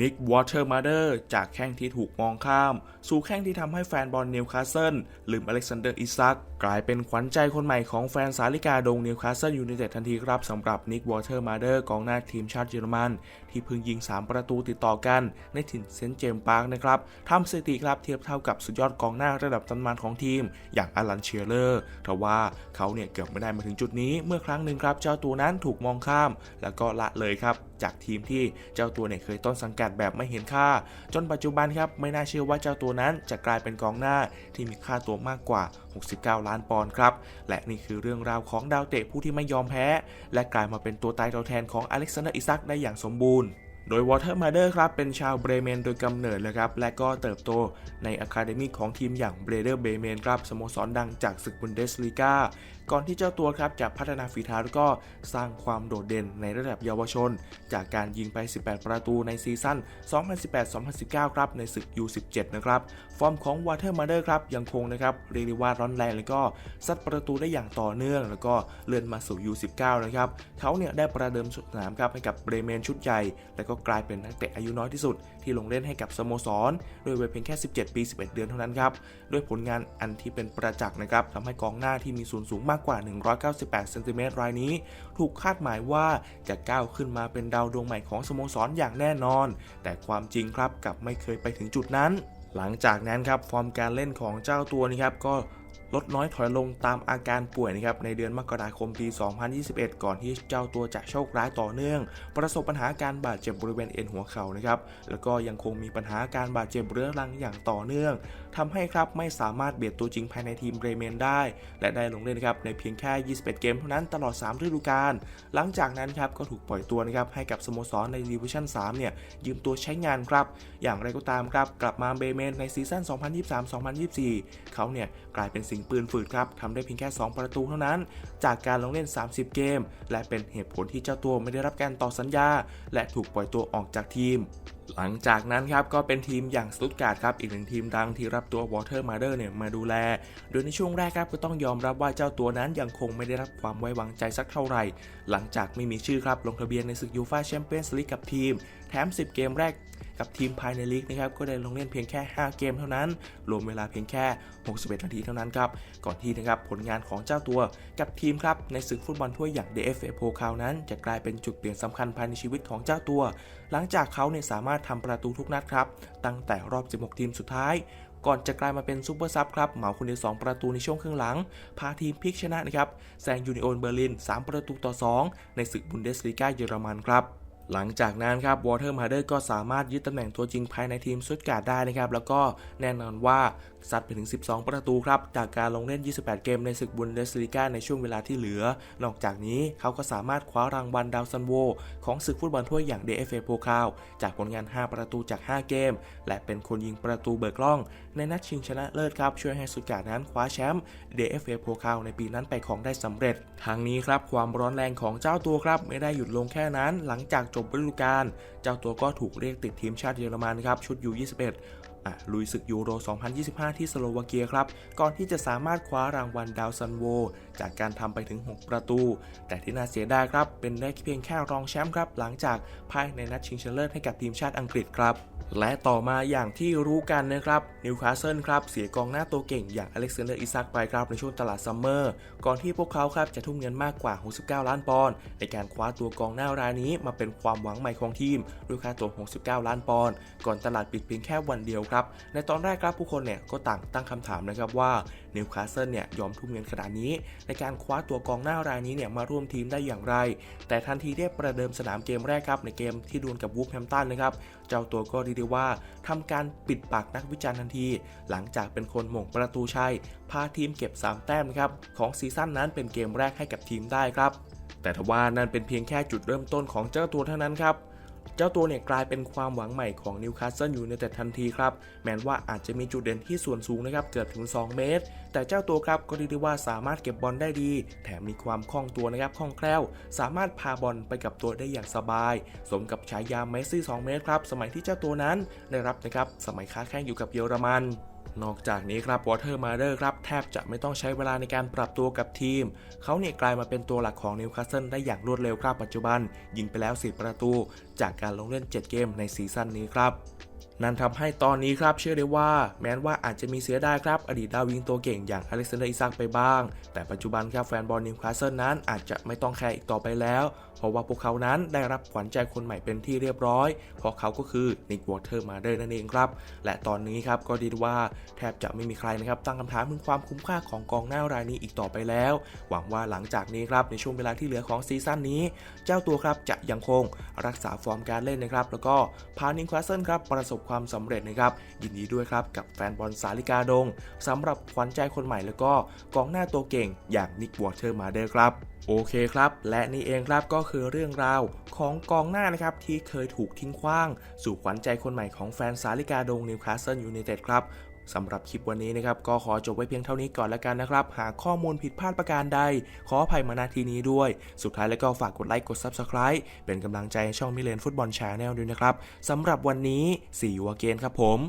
นิกวอเตอร์มาเดอร์จากแข้งที่ถูกมองข้าม สู่แข้งที่ทำให้แฟนบอลนิวคาสเซิลลืมอเล็กซานเดอร์อิซักกลายเป็นขวัญใจคนใหม่ของแฟนสาลิกาดงนิวคาสเซิลยูไนเต็ดทันทีครับสำหรับนิกวอเตอร์มาเดอร์กองหน้าทีมชาติเยอรมัน ที่เพิ่งยิง 3 ประตูติดต่อกันในถิ่นเซนต์เจมส์ปาร์คนะครับทำสถิติครับเทียบเท่ากับสุดยอดกองหน้าระดับตำนานของทีม อย่างอลันเชียเลอร์ทว่าเขาเนี่ยเกือบไม่ได้มาถึงจุดนี้เมื่อครั้งหนึ่งครับเจ้าตัวนั้นถูกมองข้าม แล้วก็ละเลยครับ จากทีมที่เจ้าตัวเนี่ยเคยต้นสังกัดแบบไม่เห็นค่า จนปัจจุบันครับไม่น่าเชื่อว่าเจ้าตัวนั้นจะกลายเป็นกองหน้าที่มีค่าตัวมากกว่า 69 ล้านปอนด์ครับและนี่คือเรื่องราวของดาวเตะผู้ที่ไม่ยอมแพ้ และกลายมาเป็นตัวตายตัวแทนของอเล็กซานเดอร์อิซักได้อย่างสมบูรณ์โดยวอเตอร์มาเดอร์ครับ เป็นชาวเบรเมนโดยกำเนิดเลยครับ และก็เติบโตในอะคาเดมีของทีมอย่างเบรเดอร์เบรเมนครับสโมสรดังจากศึกบุนเดสลีกาก่อนที่เจ้าตัวครับจะพัฒนาฝีเท้าแล้วก็สร้างความโดดเด่นในระดับเยาวชน จากการยิงไป 18 ประตูในซีซั่น 2018-2019 ครับในศึก U17 นะครับ ฟอร์มของวอเตอร์มาเดอร์ครับยังคงนะครับเรียกได้ว่าร้อนแรงแล้วก็ซัดประตูได้อย่างต่อเนื่อง แล้วก็เลื่อนมาสู่ U19 นะครับเขาเนี่ยได้ประเดิมสนามครับให้กับเบรเมนชุดใหญ่แล้วก็กลายเป็นนักเตะอายุน้อยที่สุด ที่ลงเล่นให้กับสโมสรโดยวัยเพียงแค่ 17 ปี 11 เดือนเท่านั้นครับด้วยผลงานอันที่เป็นประจักษ์นะครับทำให้กองหน้าที่มีส่วนสูงมากกว่า 198เซนติเมตรรายนี้ ถูกคาดหมายว่าจะก้าวขึ้นมาเป็นดาวดวงใหม่ของสโมสรอย่างแน่นอน แต่ความจริงครับกับไม่เคยไปถึงจุดนั้น หลังจากนั้นครับฟอร์มการเล่นของเจ้าตัวนี้ครับก็ลดน้อยถอยลงตามอาการป่วยนะครับในเดือนมกราคมปี 2021 ก่อนที่เจ้าตัวจะโชคร้ายต่อเนื่อง ประสบปัญหาการบาดเจ็บบริเวณเอ็นหัวเข่านะครับแล้วก็ยังคงมีปัญหาการบาดเจ็บเรื้อรังอย่างต่อเนื่องทำให้ครับไม่สามารถเบียดตัวจริงภายในทีมเบรเมนได้ และได้ลงเล่นครับในเพียงแค่ 21 เกมเท่านั้นตลอด 3 ฤดูกาลหลังจากนั้นครับก็ถูกปล่อยตัวนะครับให้กับสโมสรในดิวิชั่น 3 เนี่ย ยืมตัวใช้งานครับ อย่างไรก็ตามครับ กลับมาเบรเมนในซีซั่น 2023-2024 เขาเนี่ย กลายเป็นสิงปืนฝืดครับทำได้เพียงแค่ 2 ประตูเท่านั้น จากการลงเล่น 30 เกม และเป็นเหตุผลที่เจ้าตัวไม่ได้รับการต่อสัญญา และถูกปล่อยตัวออกจากทีม หลังจากนั้นครับก็เป็นทีมอย่างสตุตการ์ดครับอีกหนึ่งทีมดังที่รับตัววอเตอร์มาเดอร์เนี่ยมาดูแล โดยในช่วงแรกครับก็ต้องยอมรับว่าเจ้าตัวนั้นยังคงไม่ได้รับความไว้วางใจสักเท่าไหร่ หลังจากไม่มีชื่อครับลงทะเบียนในศึกยูฟ่าแชมเปี้ยนส์ลีกกับทีม แถม 10 เกมแรก กับทีมภายในลีกนะครับก็ได้ลงเล่นเพียงแค่ 5 เกมเท่านั้น รวมเวลาเพียงแค่ 61 นาทีเท่านั้นครับก่อนที่นะครับผลงานของเจ้าตัวกับทีมครับในศึกฟุตบอลถ้วยอย่าง DFA Pokal นั้น จะกลายเป็นจุดเปลี่ยนสำคัญภายในชีวิตของเจ้าตัว หลังจากเขาเนี่ยสามารถทำประตูทุกนัดครับตั้งแต่รอบ 16 ทีมสุดท้ายก่อนจะกลายมาเป็นซูเปอร์ซับครับเหมาคนเดียว2ประตูในช่วงครึ่งหลัง พาทีมพลิกชนะนะครับแซงยูนิโอนเบอร์ลิน 3 ประตูต่อ 2 ในศึกบุนเดสลีกาเยอรมันครับ หลังจากนั้นครับวอเตอร์มาเดอร์ก็สามารถยึดตำแหน่งตัวจริงภายในทีมสุดการ์ดได้นะครับ แล้วก็แน่นอนว่าซัดไปถึง 12 ประตูครับ จากการลงเล่น 28 เกมในศึกบุนเดสลีกาในช่วงเวลาที่เหลือ นอกจากนี้เขาก็สามารถคว้ารางวัลดาวซันโว ของศึกฟุตบอลถ้วยอย่าง DFA Pokal จากผลงาน 5 ประตูจาก 5 เกม และเป็นคนยิงประตูเบิกล่อง ในนัดชิงชนะเลิศครับช่วยให้สุดการนั้นคว้าแชมป์ DFA Pokal ในปีนั้นไปของได้สำเร็จ ทางนี้ครับความร้อนแรงของเจ้าตัวครับไม่ได้หยุดลงแค่นั้น หลังจากจบฤดูกาลเจ้าตัวก็ถูกเรียกติดทีมชาติเยอรมันครับชุดยู21 ลุยศึกยูโร 2025 ที่สโลวาเกียครับ ก่อนที่จะสามารถคว้ารางวัลดาวซันโว จากการทำไปถึง 6 ประตู แต่ที่น่าเสียดายครับ เป็นได้เพียงแค่รองแชมป์ครับ หลังจากพ่ายในนัดชิงชนะเลิศให้กับทีมชาติอังกฤษครับ และต่อมาอย่างที่รู้กันนะครับนิวคาสเซิลครับเสียกองหน้าตัวเก่งอย่างอเล็กซานเดอร์อิซักไปครับในช่วงตลาดซัมเมอร์ก่อนที่พวกเขาครับจะทุ่มเงินมากกว่า 69 ล้านปอนด์ในการคว้าตัวกองหน้ารายนี้มาเป็นความหวังใหม่ของทีมด้วยค่าตัว 69 ล้านปอนด์ก่อนตลาดปิดเพียงแค่วันเดียวครับ ในตอนแรกครับผู้คนเนี่ยก็ต่างตั้งคำถามนะครับว่านิวคาสเซิลเนี่ยยอมทุ่มเงินขนาดนี้ ในการคว้าตัวกองหน้ารายนี้เนี่ยมาร่วมทีมได้อย่างไร แต่ทันทีที่ประเดิมสนามเกมแรกครับในเกมที่ดวลกับวูฟแฮมตันนะครับเจ้าตัวก็เรีด้ว่าทำการปิดปากนักวิจารณ์ทันที หลังจากเป็นคนหม่งประตูชัยพาทีมเก็บ 3 แต้มนะครับของซีซั่นนั้นเป็นเกมแรกให้กับทีมได้ครับแต่ทว่านั่นเป็นเพียงแค่จุดเริ่มต้นของเจ้าตัวเท่านั้นครับ เจ้าตัวเนี่ยกลายเป็นความหวังใหม่ของนิวคาสเซิลอยู่ในแต่ทันทีครับ แม้ว่าอาจจะมีจุดเด่นที่ส่วนสูงนะครับเกือบถึง 2 เมตร แต่เจ้าตัวครับก็เรียกได้ว่าสามารถเก็บบอลได้ดี แถมมีความคล่องตัวนะครับคล่องแคล่ว สามารถพาบอลไปกับตัวได้อย่างสบาย สมกับฉายาเมสซี่ 2 เมตรครับ สมัยที่เจ้าตัวนั้นได้รับนะครับสมัยค้าแข่งอยู่กับเยอรมัน นอกจากนี้ครับวอเตอร์มาเดอร์ครับแทบจะไม่ต้องใช้เวลาในการปรับตัวกับทีม เขาเนี่ยกลายมาเป็นตัวหลักของนิวคาสเซิลได้อย่างรวดเร็วครับปัจจุบัน ยิงไปแล้ว10ประตู จากการลงเล่น 7 เกมในซีซั่นนี้ครับ นั่นทำให้ตอนนี้ครับเชื่อได้ว่า แม้ว่าอาจจะมีเสียดายครับอดีตดาวยิงตัวเก่งอย่างอเล็กซานเดอร์อิซักไปบ้าง แต่ปัจจุบันครับแฟนบอลนิวคาสเซิลนั้นอาจจะไม่ต้องแคร์อีกต่อไปแล้ว เพราะว่าพวกเขานั้นได้รับขวัญใจคนใหม่เป็นที่เรียบร้อย เพราะเขาก็คือนิกวอเตอร์มาเดอร์นั่นเองครับ และตอนนี้ครับก็ดีว่าแทบจะไม่มีใครนะครับตั้งคำถามถึงความคุ้มค่าของกองหน้ารายนี้อีกต่อไปแล้ว หวังว่าหลังจากนี้ครับในช่วงเวลาที่เหลือของซีซั่นนี้ เจ้าตัวครับจะยังคงรักษาฟอร์มการเล่นนะครับแล้วก็พานิวคาสเซิลครับประสบความสำเร็จนะครับยินดีด้วยครับกับแฟนบอลสาลิกาดงสำหรับขวัญใจคนใหม่แล้วก็กองหน้าตัวเก่งอย่างนิกวอเตอร์มาเดอร์ครับโอเคครับ และนี่เองครับก็คือเรื่องราวของกองหน้านะครับที่เคยถูกทิ้งขว้าง สู่ขวัญใจคนใหม่ของแฟนสาลิกาดงนิวคาสเซิลยูไนเต็ดครับ สำหรับคลิปวันนี้นะครับก็ขอจบไว้เพียงเท่านี้ก่อนแล้วกันนะครับ หากข้อมูลผิดพลาดประการใด ขออภัยมาณที่นี้ด้วย สุดท้ายแล้วก็ฝากกดไลค์กด Subscribe เป็นกำลังใจให้ช่องมิเลนฟุตบอลชาแนลด้วยนะครับสำหรับวันนี้ see you again ครับผม